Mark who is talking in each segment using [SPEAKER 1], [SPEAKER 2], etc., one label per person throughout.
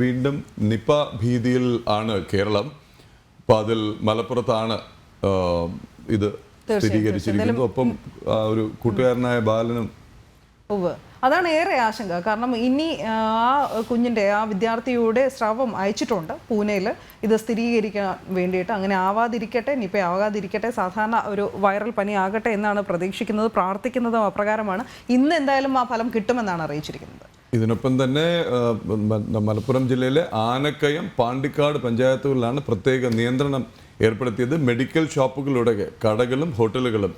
[SPEAKER 1] വീണ്ടും നിപ ഭീതിയിൽ ആണ് കേരളം. അപ്പോൾ അതിൽ മലപ്പുറത്താണ് ഇത് സ്ഥിരീകരിച്ചിരിക്കുന്നത്. ഒപ്പം ഒരു കൂട്ടുകാരനായ ബാലനും
[SPEAKER 2] അതാണ് ഏറെ ആശങ്ക. കാരണം ഇനി ആ, ആ കുഞ്ഞിന്റെ ആ വിദ്യാർത്ഥിയുടെ സ്രവം അയച്ചിട്ടുണ്ട് പൂനെയിൽ ഇത് സ്ഥിരീകരിക്കാൻ വേണ്ടിയിട്ട് അങ്ങനെ ആവാതിരിക്കട്ടെ നിപ്പ ആവാതിരിക്കട്ടെ സാധാരണ ഒരു വൈറൽ പനി ആകട്ടെ എന്നാണ് പ്രതീക്ഷിക്കുന്നത് പ്രാർത്ഥിക്കുന്നതും അപ്രകാരമാണ്. ഇന്ന് എന്തായാലും ആ ഫലം കിട്ടുമെന്നാണ് അറിയിച്ചിരിക്കുന്നത്.
[SPEAKER 1] ഇതിനൊപ്പം തന്നെ മലപ്പുറം ജില്ലയിലെ ആനക്കയം പാണ്ടിക്കാട് പഞ്ചായത്തുകളിലാണ് പ്രത്യേക നിയന്ത്രണം ഏർപ്പെടുത്തിയത്. മെഡിക്കൽ ഷോപ്പുകളുടെ കടകളും ഹോട്ടലുകളും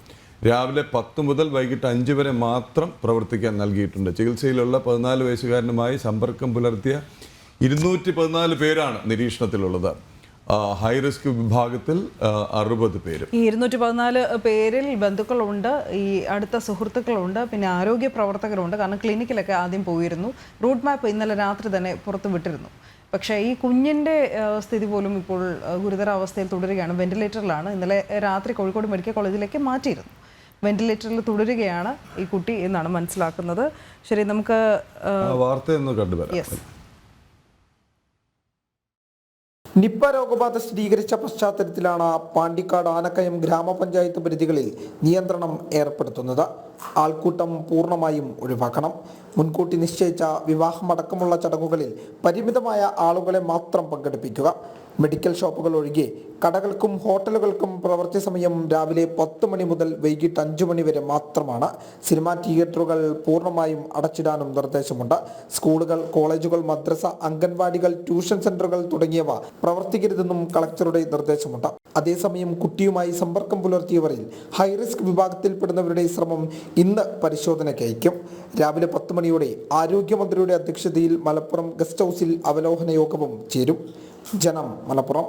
[SPEAKER 1] രാവിലെ പത്ത് മുതൽ വൈകിട്ട് അഞ്ച് വരെ മാത്രം പ്രവർത്തിക്കാൻ നൽകിയിട്ടുണ്ട്. ചികിത്സയിലുള്ള പതിനാല് വയസ്സുകാരനുമായി സമ്പർക്കം പുലർത്തിയ ഇരുന്നൂറ്റി പതിനാല് പേരാണ് നിരീക്ഷണത്തിലുള്ളത്. ഹൈ റിസ്ക് വിഭാഗത്തിൽ അറുപത് പേരും.
[SPEAKER 2] ഈ ഇരുന്നൂറ്റി പതിനാല് പേരിൽ ബന്ധുക്കളുണ്ട് ഈ അടുത്ത സുഹൃത്തുക്കളുണ്ട് പിന്നെ ആരോഗ്യ പ്രവർത്തകരുണ്ട്. കാരണം ക്ലിനിക്കിലൊക്കെ ആദ്യം പോയിരുന്നു. റൂട്ട് മാപ്പ് ഇന്നലെ രാത്രി തന്നെ പുറത്ത് വിട്ടിരുന്നു. പക്ഷേ ഈ കുഞ്ഞിന്റെ സ്ഥിതി പോലും ഇപ്പോൾ ഗുരുതരാവസ്ഥയിൽ തുടരുകയാണ്. വെന്റിലേറ്ററിലാണ്. ഇന്നലെ രാത്രി കോഴിക്കോട് മെഡിക്കൽ കോളേജിലേക്ക് മാറ്റിയിരുന്നു. വെന്റിലേറ്ററിൽ തുടരുകയാണ് ഈ കുട്ടി എന്നാണ് മനസ്സിലാക്കുന്നത്. ശരി നമുക്ക്
[SPEAKER 1] വാർത്തയൊന്ന് കണ്ടുവരാം.
[SPEAKER 2] യെസ്.
[SPEAKER 3] നിപ്പ രോഗബാധ സ്ഥിരീകരിച്ച പശ്ചാത്തലത്തിലാണ് പാണ്ടിക്കാട് ആനക്കയം ഗ്രാമപഞ്ചായത്ത് പരിധികളിൽ നിയന്ത്രണം ഏർപ്പെടുത്തുന്നത്. ആൾക്കൂട്ടം പൂർണമായും ഒഴിവാക്കണം. മുൻകൂട്ടി നിശ്ചയിച്ച വിവാഹമടക്കമുള്ള ചടങ്ങുകളിൽ പരിമിതമായ ആളുകളെ മാത്രം പങ്കെടുപ്പിക്കുക. മെഡിക്കൽ ഷോപ്പുകൾ ഒഴികെ കടകൾക്കും ഹോട്ടലുകൾക്കും പ്രവൃത്തി സമയം രാവിലെ പത്ത് മണി മുതൽ വൈകിട്ട് അഞ്ചു മണി വരെ മാത്രമാണ്. സിനിമാ തിയേറ്ററുകൾ പൂർണമായും അടച്ചിടാനും നിർദ്ദേശമുണ്ട്. സ്കൂളുകൾ കോളേജുകൾ മദ്രസ അംഗൻവാടികൾ ട്യൂഷൻ സെന്ററുകൾ തുടങ്ങിയവ പ്രവർത്തിക്കരുതെന്നും കളക്ടറുടെ നിർദ്ദേശമുണ്ട്. അതേസമയം കുട്ടിയുമായി സമ്പർക്കം പുലർത്തിയവരിൽ ഹൈറിസ്ക് വിഭാഗത്തിൽപ്പെടുന്നവരുടെ ശ്രമം ഇന്ന് പരിശോധനയ്ക്ക് അയക്കും. രാവിലെ പത്ത് മണിയോടെ ആരോഗ്യമന്ത്രിയുടെ അധ്യക്ഷതയിൽ മലപ്പുറം ഗസ്റ്റ് ഹൗസിൽ അവലോകന യോഗവും ചേരും. ജനം മലപ്പുറം.